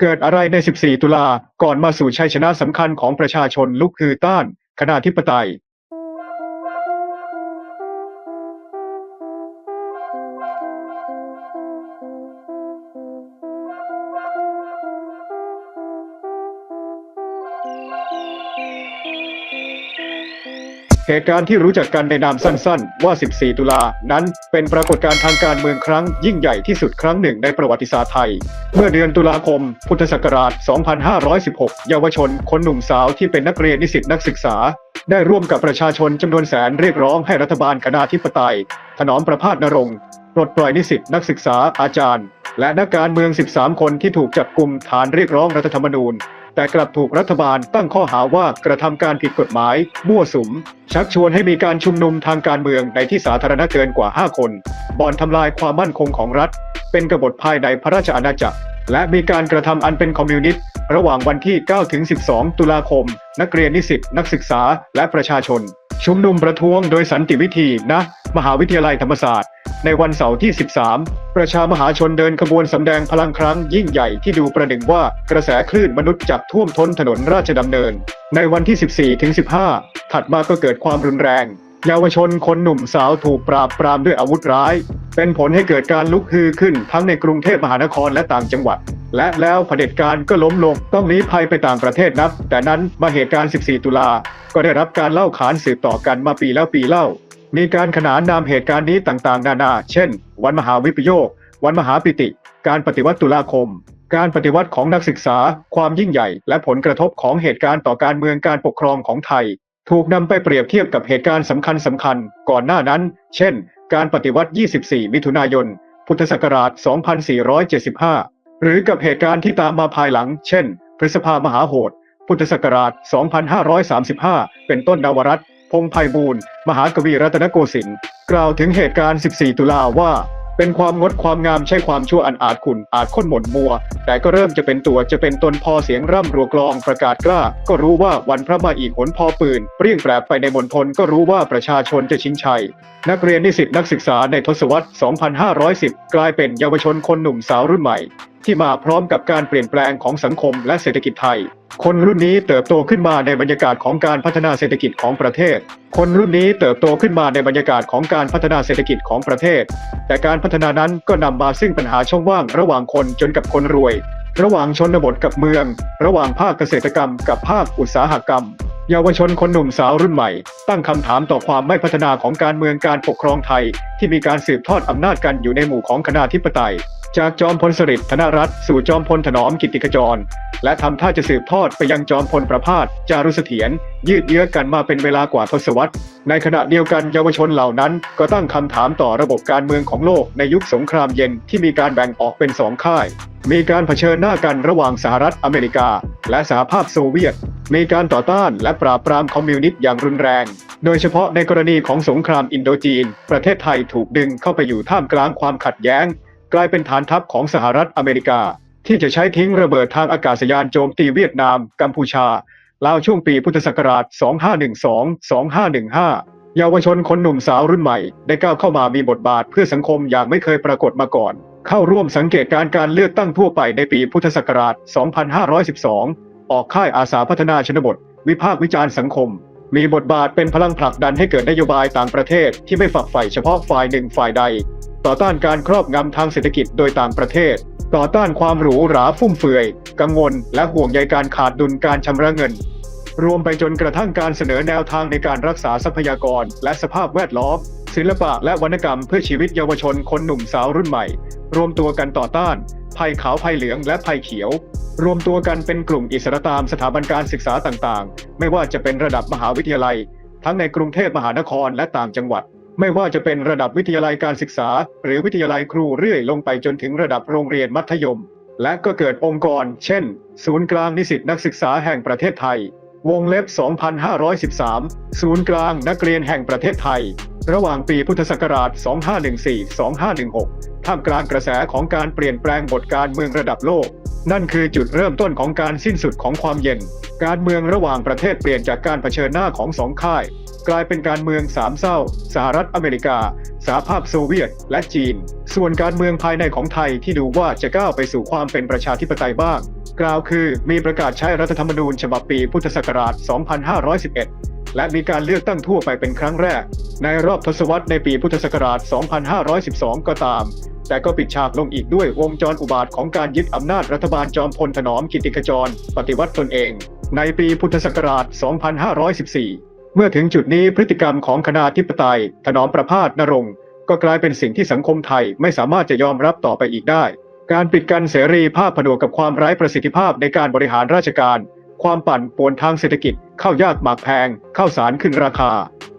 เกิดอะไรใน 14 ตุลา ก่อนมาสู่ชัยชนะสำคัญของประชาชนลุกคือต้านคณาธิปไตย เหตุการณ์ที่รู้จักกันในนามสั้นๆ ว่า 14 ตุลา นั้นเป็นปรากฏการณ์ทางการเมืองครั้งยิ่งใหญ่ที่สุดครั้งหนึ่งในประวัติศาสตร์ไทย เมื่อเดือนตุลาคม พุทธศักราช 2516 เยาวชน คนหนุ่มสาวที่เป็นนักเรียนนิสิตนักศึกษา ได้ร่วมกับประชาชนจำนวนแสนเรียกร้องให้รัฐบาลคณาธิปไตย ถนอมประพาสนรงค์ปลดปล่อยนิสิตนักศึกษาอาจารย์ และนักการเมือง 13 คนที่ถูกจับกลุ่มฐานเรียกร้องรัฐธรรมนูญ แต่กลับถูกรัฐบาลตั้งข้อหาว่ากระทำการผิดกฎหมาย มั่วสุม ชักชวนให้มีการชุมนุมทางการเมืองในที่สาธารณะเกินกว่า 5 คนบ่อนทำลายความมั่นคงของรัฐ เป็นกบฏภายในพระราชอาณาจักร และมีการกระทำอันเป็นคอมมิวนิสต์ระหว่างวันที่ 9 ถึง 12 ตุลาคม นักเรียนนิสิตนักศึกษาและประชาชน ชุมนุมประท้วงโดยสันติวิธีณมหาวิทยาลัยธรรมศาสตร์ ในวันเสาร์ที่ 13 ประชามหาชนเดินขบวนสำแดงพลังครั้งยิ่งใหญ่ที่ดูประหนึ่งว่ากระแสคลื่นมนุษย์จับท่วมท้นถนนราชดำเนิน ในวันที่ 14ถึง15 ถัดมาก็เกิดความรุนแรงเยาวชนคนหนุ่มสาวถูกปราบปรามด้วยอาวุธร้าย เป็นผลให้เกิดการลุกฮือขึ้นทั้งในกรุงเทพมหานครและต่างจังหวัด และแล้วเผด็จการก็ล้มลงต้องหนีภัยไปต่างประเทศนับ แต่นั้นมาเหตุการณ์ 14 ตุลา ก็ได้รับการเล่าขานสืบต่อกันมาปีแล้วปีเล่า มีการขนานนามเหตุการณ์นี้ต่างๆ นานา เช่น วันมหาวิปโยค วันมหาปิติ การปฏิวัติตุลาคม การปฏิวัติของนักศึกษา ความยิ่งใหญ่ และผลกระทบของเหตุการณ์ต่อการเมืองการปกครองของไทย ถูกนำไปเปรียบเทียบกับเหตุการณ์สำคัญสำคัญๆก่อนหน้านั้น เช่น การปฏิวัติ 24 มิถุนายน พุทธศักราช 2475 หรือกับเหตุการณ์ที่ตามมาภายหลัง เช่น พฤษภามหาโหด พุทธศักราช 2535 เป็นต้นดาวรัตน์ พงไพบูลย์มหากวีรัตนโกสินทร์กล่าวถึงเหตุการณ์ 14 ตุลาว่า เป็นความงดความงามใช่ความชั่วอันอาจขุนอาจค้นหม่นมัว แต่ก็เริ่มจะเป็นตัวจะเป็นตนพอเสียงร่ำรัวกลองประกาศกล้า ก็รู้ว่าวันพระมาอีกหนพอปืนเปรี้ยงแปรไปในมณฑลก็รู้ว่าประชาชนจะชิงชัย นักเรียนนิสิตนักศึกษาในทศวรรษ 2510 กลายเป็นเยาวชนคนหนุ่มสาวรุ่นใหม่ ที่มาพร้อมกับการเปลี่ยนแปลงของสังคมและเศรษฐกิจไทย คนรุ่นนี้เติบโตขึ้นมาในบรรยากาศของการพัฒนาเศรษฐกิจของประเทศ คนรุ่นนี้เติบโตขึ้นมาในบรรยากาศของการพัฒนาเศรษฐกิจของประเทศ แต่การพัฒนานั้นก็นำมาซึ่งปัญหาช่องว่างระหว่างคนจนกับคนรวย ระหว่างชนบทกับเมือง ระหว่างภาคเกษตรกรรม กับภาคอุตสาหกรรมเยาวชนคนหนุ่มสาวรุ่นใหม่ ตั้งคำถามต่อความไม่พัฒนาของการเมืองการปกครองไทย ที่มีการสืบทอดอำนาจกันอยู่ในหมู่ของคณาธิปไตย จากจอมพลสฤษดิ์ธนรัตน์สู่จอมพลถนอมกิติขจร และทำท่าจะสืบทอดไปยังจอมพลประพาสจารุเสถียรยืดเยื้อกันมาเป็นเวลากว่าทศวรรษ ในขณะเดียวกันเยาวชนเหล่านั้น ก็ตั้งคำถามต่อระบบการเมืองของโลกในยุคสงครามเย็นที่มีการแบ่งออกเป็นสองค่าย มีการเผชิญหน้ากันระหว่างสหรัฐอเมริกา และสหภาพโซเวียต มีการต่อต้านและปราบปรามคอมมิวนิสต์อย่างรุนแรงโดยเฉพาะในกรณีของสงครามอินโดจีน ประเทศไทยถูกดึงเข้าไปอยู่ท่ามกลางความขัดแย้ง กลายเป็นฐานทัพของสหรัฐอเมริกา ที่จะใช้ทิ้งระเบิดทางอากาศยานโจมตีเวียดนาม กัมพูชาลาวช่วงปีพุทธศักราช 2512-2515 เยาวชนคนหนุ่มสาวรุ่นใหม่ ได้ก้าวเข้ามามีบทบาทเพื่อสังคมอย่างไม่เคยปรากฏมาก่อน เข้าร่วมสังเกตการณ์การเลือกตั้งทั่วไปในปีพุทธศักราช 2512 ออกค่ายอาสาพัฒนาชนบท วิพากษ์วิจารณ์สังคม มีบทบาทเป็นพลังผลักดันให้เกิดนโยบายต่างประเทศที่ไม่ฝักใฝ่เฉพาะฝ่ายหนึ่งฝ่ายใด ต่อต้านการครอบงำทางเศรษฐกิจโดยต่างประเทศ ต่อต้านความหรูหราฟุ่มเฟือย กังวล และห่วงใยการขาดดุลการชำระเงิน รวมไปจนกระทั่งการเสนอแนวทางในการรักษาทรัพยากร และสภาพแวดล้อม ศิลปะและวรรณกรรมเพื่อชีวิตเยาวชนคนหนุ่มสาวรุ่นใหม่ รวมตัวกันต่อต้าน ภัยขาวภัยเหลืองและภัยเขียว รวมตัวกันเป็นกลุ่มอิสระตามสถาบันการศึกษาต่างๆ ไม่ว่าจะเป็นระดับมหาวิทยาลัย ทั้งในกรุงเทพมหานครและต่างจังหวัด ไม่ว่าจะเป็นระดับวิทยาลัยการศึกษา หรือวิทยาลัยครูเรื่อยลงไปจนถึงระดับโรงเรียนมัธยม และก็เกิดองค์กร เช่น ศูนย์กลางนิสิตนักศึกษาแห่งประเทศไทย วงเล็บ 2513 ศูนย์กลางนักเรียนแห่งประเทศไทย ระหว่างปีพุทธศักราช 2514-2516 ท่ามกลางกระแสของการเปลี่ยนแปลงบทการเมืองระดับโลก นั่นคือจุดเริ่มต้นของการสิ้นสุดของความเย็น การเมืองระหว่างประเทศเปลี่ยนจากการเผชิญหน้าของสองค่าย กลายเป็นการเมืองสามเศร้า สหรัฐอเมริกา สหภาพโซเวียต และจีน ส่วนการเมืองภายในของไทยที่ดูว่าจะก้าวไปสู่ความเป็นประชาธิปไตยบ้าง กล่าวคือมีประกาศใช้รัฐธรรมนูญฉบับปีพุทธศักราช 2511 และมีการเลือกตั้งทั่วไปเป็นครั้งแรก ในรอบทศวรรษในปีพุทธศักราช 2512 ก็ตาม แต่ก็ปิดฉากลงอีกด้วยวงจรอุบาทของการยึดอำนาจรัฐบาลจอมพลถนอมกิติขจร ปฏิวัติตนเอง ในปีพุทธศักราช 2514 เมื่อถึงจุดนี้พฤติกรรมของคณาธิปไตย ถนอมประพาสนรงค์ก็กลายเป็นสิ่งที่สังคมไทยไม่สามารถจะยอมรับต่อไปอีกได้ การปิดกันเสรีภาพผนวกกับความไร้ประสิทธิภาพในการบริหารราชการ ความปั่นป่วนทางเศรษฐกิจข้าวยากหมากแพงข้าวสารขึ้นราคา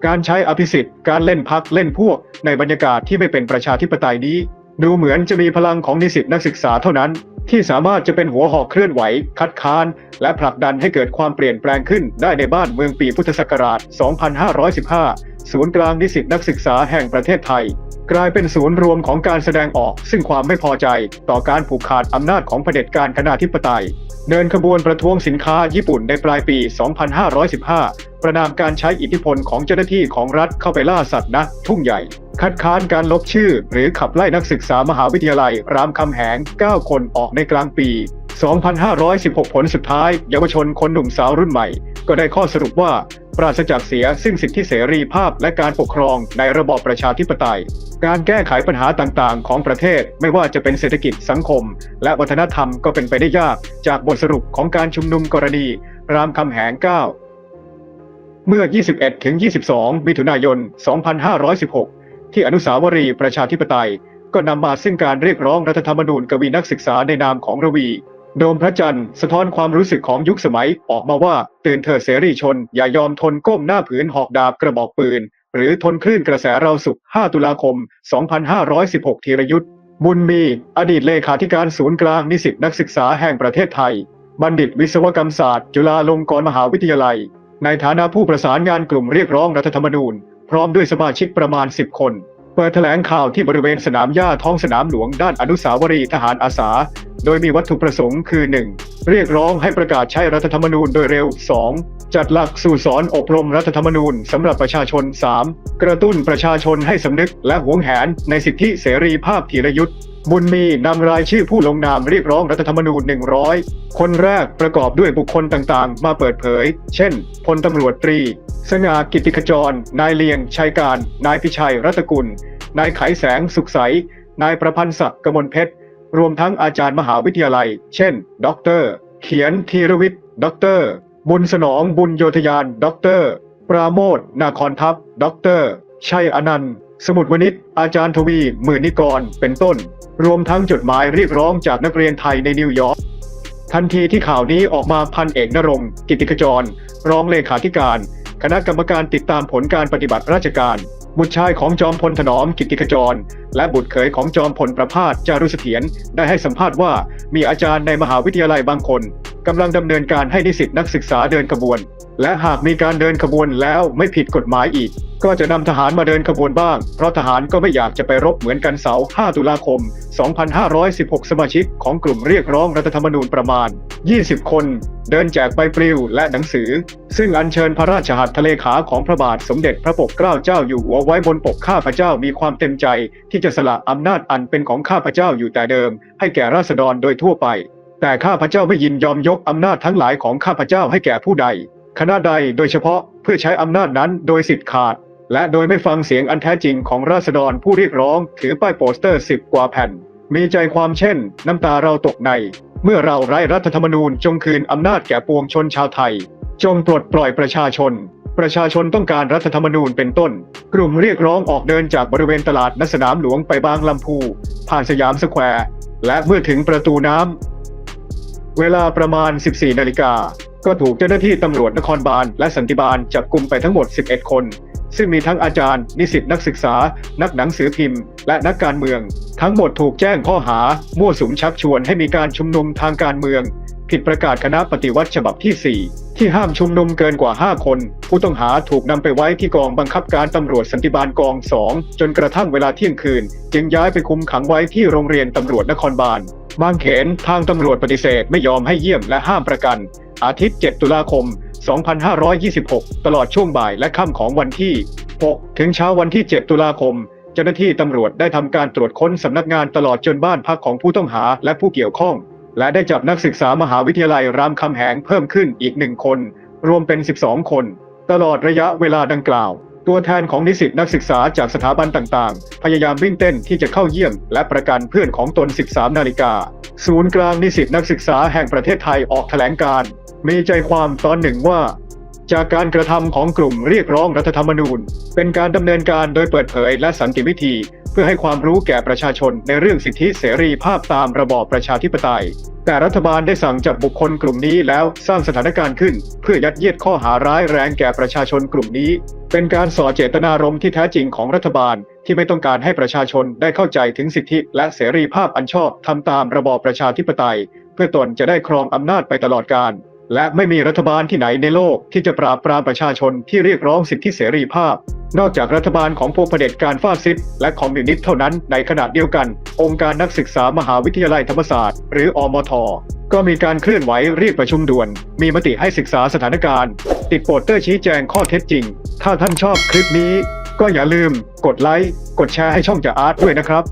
การใช้อภิสิทธิ์ การเล่นพักเล่นพวกในบรรยากาศที่ไม่เป็นประชาธิปไตยนี้ ดูเหมือนจะมีพลังของนิสิตนักศึกษาเท่านั้น ที่สามารถจะเป็นหัวหอกเคลื่อนไหว คัดค้าน และผลักดันให้เกิดความเปลี่ยนแปลงขึ้นได้ในบ้านเมืองปีพุทธศักราช 2515 ศูนย์กลางนิสิตนักศึกษาแห่งประเทศไทย กลายเป็นศูนย์รวมของการแสดงออก ซึ่งความไม่พอใจ ต่อการผูกขาดอำนาจของเผด็จการคณาธิปไตย เดินขบวนประท้วงสินค้าญี่ปุ่นในปลายปี 2515 ประนามการใช้อิทธิพลของเจ้าหน้าที่ของรัฐเข้าไปล่าสัตว์นะทุ่งใหญ่ คัดค้านการลบชื่อ หรือขับไล่นักศึกษามหาวิทยาลัย รามคำแหง 9 คนออกในกลางปี 2516 ผลสุดท้าย เยาวชนคนหนุ่มสาวรุ่นใหม่ ก็ได้ข้อสรุปว่า ปราศจากเสียซึ่งสิทธิเสรีภาพและการปกครองในระบอบประชาธิปไตย การแก้ไขปัญหาต่างๆ ของประเทศไม่ว่าจะเป็นเศรษฐกิจสังคม และวัฒนธรรมก็เป็นไปได้ยาก จากบทสรุปของการชุมนุมกรณี รามคำแหง 9 เมื่อ 21-22 มิถุนายน 2516 ที่อนุสาวรีย์ประชาธิปไตย ก็นำมาซึ่งการเรียกร้องรัฐธรรมนูญกวีนักศึกษาในนามของระวีโดมพระจันทร์สะท้อนความรู้สึกของยุคสมัยออกมาว่าตื่นเถิดเสรีชน อย่ายอมทนก้มหน้าผืนหอกดาบกระบอกปืน หรือทนคลื่นกระแสเราสุข 5 ตุลาคม 2516 ธีรยุทธ์บุญมี อดีตเลขาธิการศูนย์กลางนิสิตนักศึกษาแห่งประเทศไทย บัณฑิตวิศวกรรมศาสตร์ จุฬาลงกรณ์มหาวิทยาลัย ในฐานะผู้ประสานงานกลุ่มเรียกร้องรัฐธรรมนูญ พร้อมด้วยสมาชิกประมาณ 10 คน เปิดแถลงข่าวที่บริเวณสนามหญ้าท้องสนามหลวงด้านอนุสาวรีย์ทหารอาสา โดยมีวัตถุประสงค์คือ 1. เรียกร้องให้ประกาศใช้รัฐธรรมนูญโดยเร็ว 2. จัดหลักสู่สอนอบรมรัฐธรรมนูญสำหรับประชาชน 3. กระตุ้นประชาชนให้สำนึกและหวงแหนในสิทธิเสรีภาพธีรยุทธ์ บุญมีนำรายชื่อผู้ลงนามเรียกร้องรัฐธรรมนูญ 100 คนแรกประกอบด้วยบุคคลต่างๆ มาเปิดเผย เช่น พลตำรวจตรี สง่ากิติขจร นายเลียงชัยการ นายพิชัยรัตกุล นายไขแสงสุขใส นายประพันธ์ศักดิ์กมลเพชร รวมทั้งอาจารย์มหาวิทยาลัย เช่นด็อกเตอร์เขียนธีรวิทย์ด็อกเตอร์บุญสนองบุญโยธยานด็อกเตอร์ปราโมทนาคอนทัพด็อกเตอร์ชัยอนันต์ สมุดวณิชอาจารย์ทวีหมื่นนิกร เป็นต้น รวมทั้งจดหมายเรียกร้องจากนักเรียนไทยในนิวยอร์กทันทีที่ข่าวนี้ออกมาพันเอกนรงค์กิติขจร รองเลขาธิการ คณะกรรมการติดตามผลการปฏิบัติราชการ บุตรชายของจอมพลถนอมกิติขจร และบุตรเขยของจอมพลประพาสจารุเสถียรได้ให้สัมภาษณ์ว่ามีอาจารย์ในมหาวิทยาลัยบางคน กำลังดำเนินการให้นิสิตนักศึกษาเดินขบวน และหากมีการเดินขบวนแล้วไม่ผิดกฎหมายอีก ก็จะนำทหารมาเดินขบวนบ้าง เพราะทหารก็ไม่อยากจะไปรบเหมือนกันเสาร์ 5 ตุลาคม 2516 สมาชิกของกลุ่มเรียกร้องรัฐธรรมนูญประมาณ 20 คน เดินแจกใบปลิวและหนังสือ ซึ่งอัญเชิญพระราชหัตถเลขาของพระบาทสมเด็จพระปกเกล้าเจ้าอยู่หัวไว้บนปกข้าพเจ้ามีความเต็มใจ ที่จะสละอำนาจอันเป็นของข้าพเจ้าอยู่แต่เดิม ให้แก่ราษฎรโดยทั่วไป แต่ข้าพเจ้าไม่ยินยอมยกอำนาจทั้งหลายของข้าพเจ้าให้แก่ผู้ใด คณะใดโดยเฉพาะเพื่อใช้อำนาจนั้นโดยสิทธิ์ขาด และโดยไม่ฟังเสียงอันแท้จริงของราษฎรผู้เรียกร้อง ถือป้ายโปสเตอร์สิบกว่าแผ่น มีใจความเช่น น้ำตาเราตกใน เมื่อเราไร้รัฐธรรมนูญจงคืนอำนาจแก่ปวงชนชาวไทย จงปลดปล่อยประชาชน ประชาชนต้องการรัฐธรรมนูญเป็นต้น กลุ่มเรียกร้องออกเดินจากบริเวณตลาดณสนามหลวงไปบางลำพู ผ่านสยามสแควร์ และเมื่อถึงประตูน้ำ เวลาประมาณ 14 นาฬิกา ก็ถูกเจ้าหน้าที่ตำรวจนครบาลและสันติบาลจับกลุ่มไปทั้งหมด 11 คน ซึ่งมีทั้งอาจารย์ นิสิตนักศึกษา นักหนังสือพิมพ์ และนักการเมือง ทั้งหมดถูกแจ้งข้อหา มั่วสุมชักชวนให้มีการชุมนุมทางการเมือง ผิดประกาศคณะปฏิวัติฉบับที่ 4 ที่ห้ามชุมนุมเกินกว่า 5 คน ผู้ต้องหาถูกนำไปไว้ที่กองบังคับการตำรวจสันติบาลกอง2จนกระทั่งเวลาเที่ยงคืน จึงย้ายไปคุมขังไว้ที่โรงเรียนตำรวจนครบาลบางเขนทางตำรวจปฏิเสธไม่ยอมให้เยี่ยมและห้ามประกัน อาทิตย์ 7 ตุลาคม 2526 ตลอดช่วงบ่ายและค่ำของวันที่ 6 ถึงเช้าวันที่ 7 ตุลาคมเจ้าหน้าที่ตำรวจได้ทำการตรวจค้นสำนักงานตลอดจนบ้านพักของผู้ต้องหาและผู้เกี่ยวข้อง และได้จับนักศึกษามหาวิทยาลัยรามคำแหงเพิ่มขึ้นอีกหนึ่งคน รวมเป็น 12 คน ตลอดระยะเวลาดังกล่าว ตัวแทนของนิสิตนักศึกษาจากสถาบันต่างๆ พยายามวิ่งเต้นที่จะเข้าเยี่ยม และประกันเพื่อนของตน 13 นาฬิกา ศูนย์กลางนิสิตนักศึกษาแห่งประเทศไทยออกแถลงการ มีใจความตอนหนึ่งว่า จากการกระทำของกลุ่มเรียกร้องรัฐธรรมนูญ เป็นการดำเนินการโดยเปิดเผยและสันติวิธี เพื่อให้ความรู้แก่ประชาชนในเรื่องสิทธิเสรีภาพตามระบอบประชาธิปไตย แต่รัฐบาลได้สั่งจับบุคคลกลุ่มนี้แล้วสร้างสถานการณ์ขึ้น เพื่อยัดเยียดข้อหาร้ายแรงแก่ประชาชนกลุ่มนี้ เป็นการส่อเจตนารมณ์ที่แท้จริงของรัฐบาลที่ไม่ต้องการให้ประชาชนได้เข้าใจถึงสิทธิและเสรีภาพอันชอบทำตามระบอบประชาธิปไตย เพื่อตนจะได้ครองอำนาจไปตลอดกาล และไม่มีรัฐบาลที่ไหนในโลกที่จะปราบปรามประชาชนที่เรียกร้องสิทธิเสรีภาพ นอกจากรัฐบาลของพวกเผด็จการฟาสซิสต์และคอมมิวนิสต์เท่านั้นในขณะเดียวกัน องค์การนักศึกษามหาวิทยาลัยธรรมศาสตร์ หรืออมท ก็มีการเคลื่อนไหวเรียกประชุมด่วน มีมติให้ศึกษาสถานการณ์ ติดโปสเตอร์ชี้แจงข้อเท็จจริง ถ้าท่านชอบคลิปนี้ ก็อย่าลืม กดไลค์กดแชร์ให้ช่องจ่าอาร์ตด้วยนะครับ